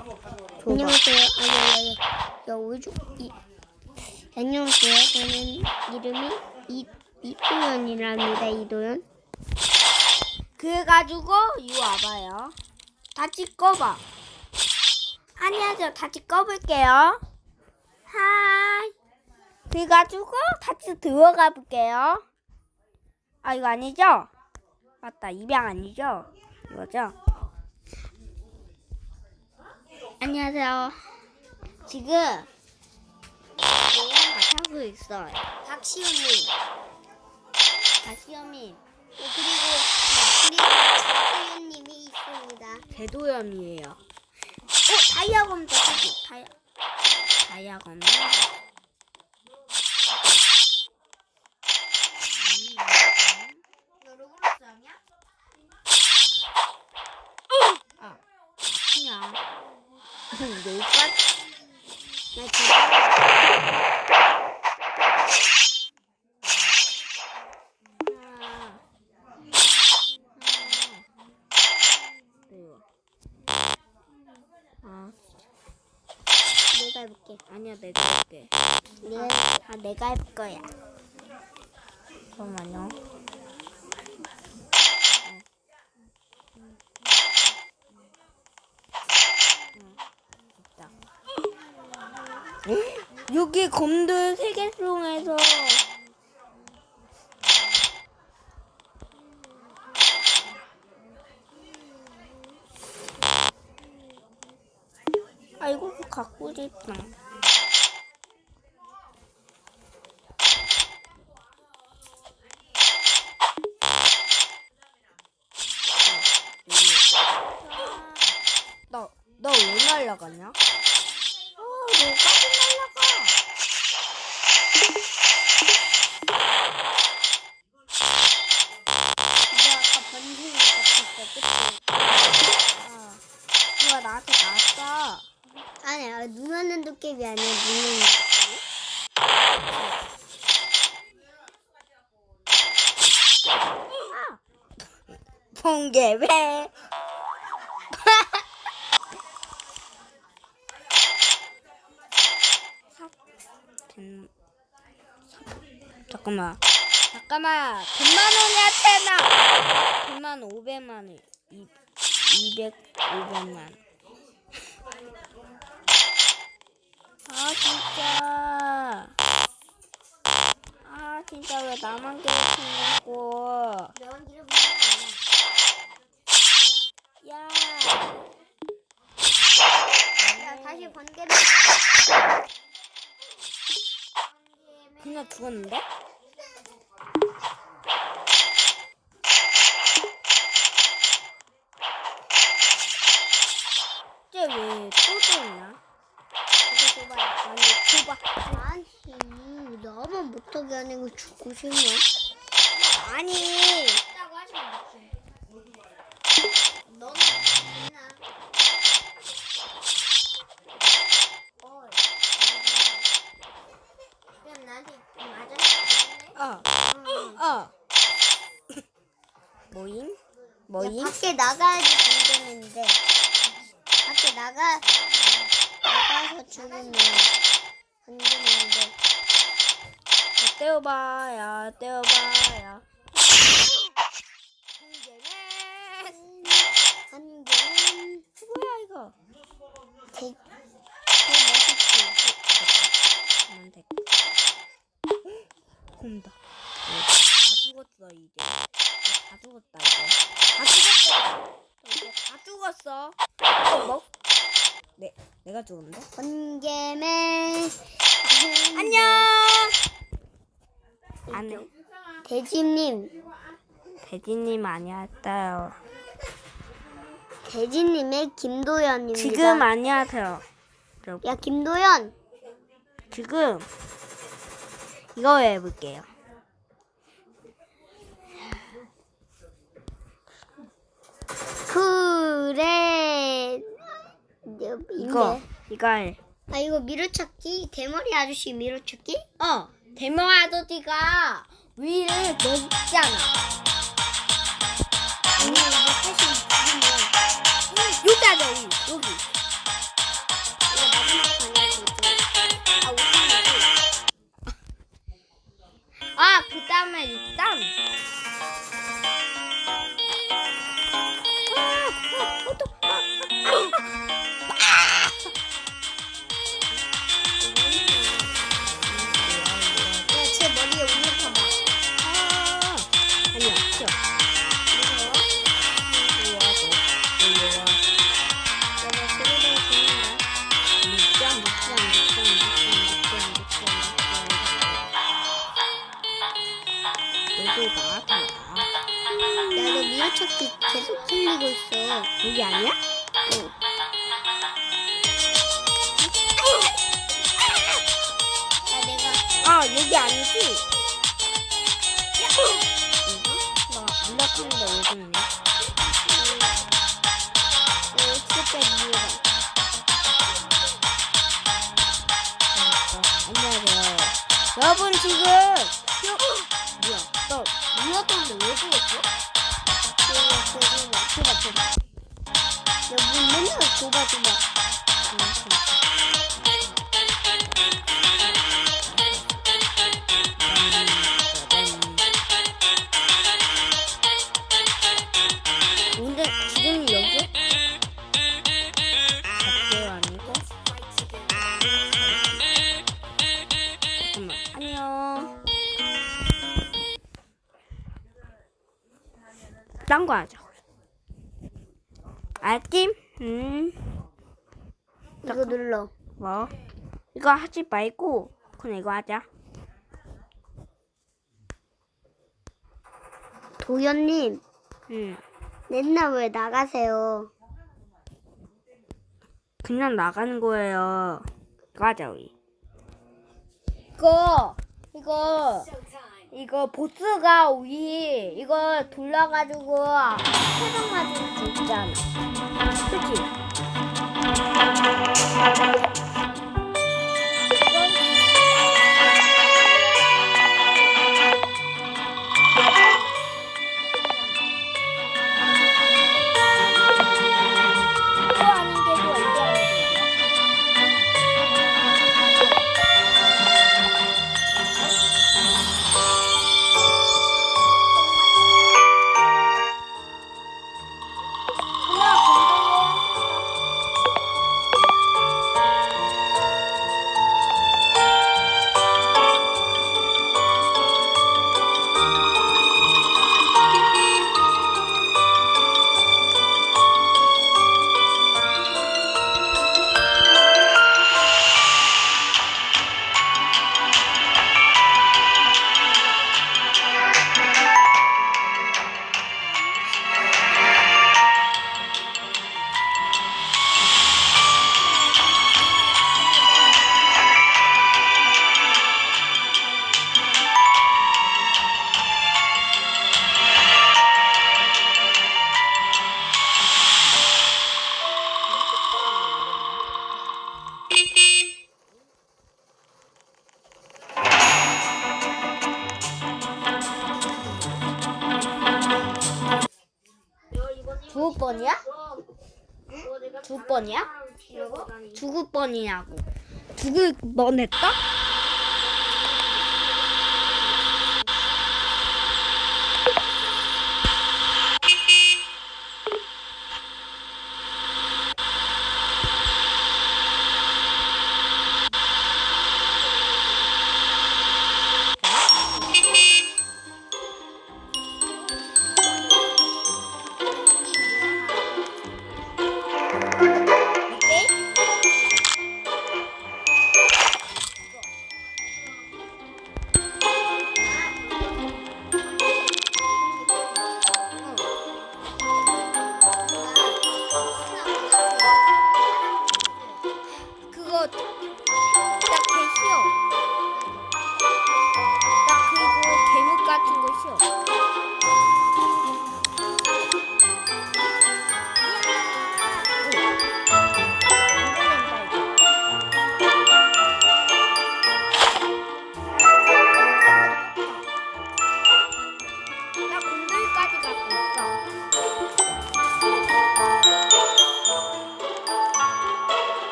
안녕하세요. 아니, 아니, 야, 우주, 이, 안녕하세요. 저는 이름이 이, 이도현이랍니다. 이도현. 그래가지고 이거 와봐요. 다시 꺼봐. 안녕하세요. 다시 꺼볼게요. 하이. 그래가지고 다시 들어가 볼게요. 아 이거 아니죠? 맞다 입양 아니죠? 이거죠? 안녕하세요. 지금 하고 있어요. 박시훈님. 다시엄이 그리고, 그리고 박도현님이 있습니다. 대도염이에요. 어, 다이아검 저기 다이아 다이아검. 너 로블록스 아니야? 아, 그냥 여기까지. 나 지금 아, 아, 내가 해볼게. 아니야 내가 할게. 내가, 아 내가 할 거야. 잠깐만요. 여기 검들 세계송에서 아이고 그거 갖고 싶다. 너, 너 왜 날라갔냐? 아, 너까지 날라가. 너 아까 번지는 같았어, 그치? 아, 누가 나한테 나왔어. 아니야, 눈 오는 도깨비 아니야, 눈 오는 도깨비? 번개배. 잠깐만. 잠깐만. 100만 원이야, 태나. 100만 원, 500만 원. 200, 500만. 아, 진짜. 아, 진짜 왜 나만 괴롭히냐고. 야, 다시 번개를. 그냥 죽었는데? 쟤왜또 죽었냐? 이거. 아니, 줘봐. 아니, 너만 못하게 하는 거 죽고 싶냐? 아니. 있다고 하시면 되지. 너는 있나? 어. 그럼 나한테 맞아. 어, 어. 모임? 모임? 밖에 나가야지 번개는데. 밖에 나가 나가서 죽으면 번개는데. 떼어봐야, 떼어봐야. 번개는 뭐야, 이거? 되, 되 멋있지. 그만 돼. 온다. 다 죽었어 이제. 다 죽었다 이제. 다 죽었어. 다 죽었어. 이거 뭐? 네, 내가 죽었는데? 번개맨 안녕. 안녕. 돼지님 대진님 안녕하세요. 돼지님의 김도연입니다. 지금 안녕하세요. 야 김도연 지금 이거 해볼게요. 이거 뭐? 이걸. 아 이거 미로찾기? 대머리 아저씨 미로찾기? 어 대머리 아저씨가 위를 먹잖아. 아니 이거 사실 지금 뭐? 여기다 여기 아, 여기. 아, 그 다음에 일단 어떻게 이유가 안녕하세요. 여러분 지금 표... 뭐야? 나 몰랐던데 왜 죽었어? 그거 줘봐 줘봐. 야문 맨날 줘봐. 딴 거 하자 알지? 음 이거 눌러. 뭐? 이거 하지 말고 그냥 이거 하자 도현님 음 맨날 왜 나가세요? 그냥 나가는 거예요 이거 하자 우리 이거 이거 이거 보스가 우리 이거 돌려가지고 세방 맞으면 죽잖아 그치? 두 번이냐고. 두번 했다?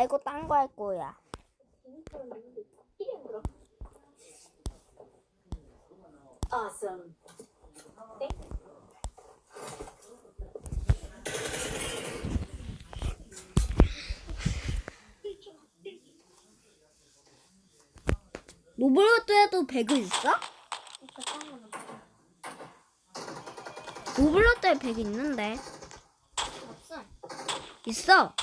말고 딴 거 할 거야. Awesome. 로블로트에도 배그 있어? 로블로트에 배그 있는데. 없어. 있어.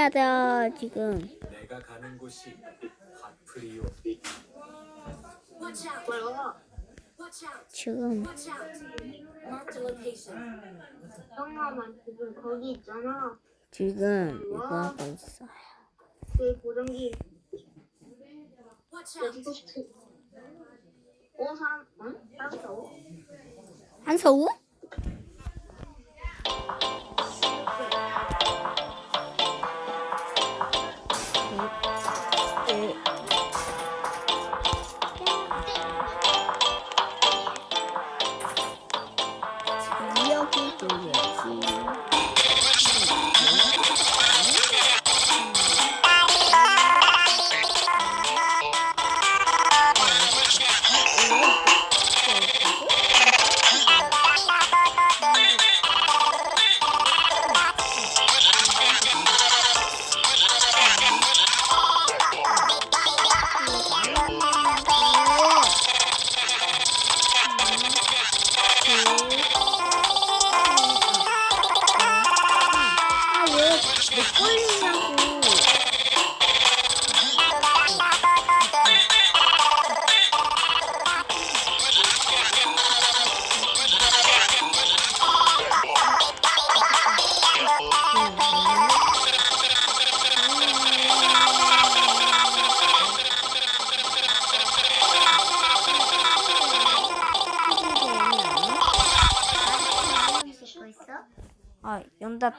안녕하세요. 지금 내가 가는 곳이 핫프리오 뭐야? 지금. 형아만 지금 거기 있잖아. 지금 이거 하고 있어요. 그 보정기. 여기서. 어 사람 응? 사람 더? 한서우? 아왜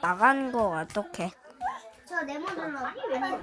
나간 거 어떡해? 저 네모 눌러. 아니 왜 네모?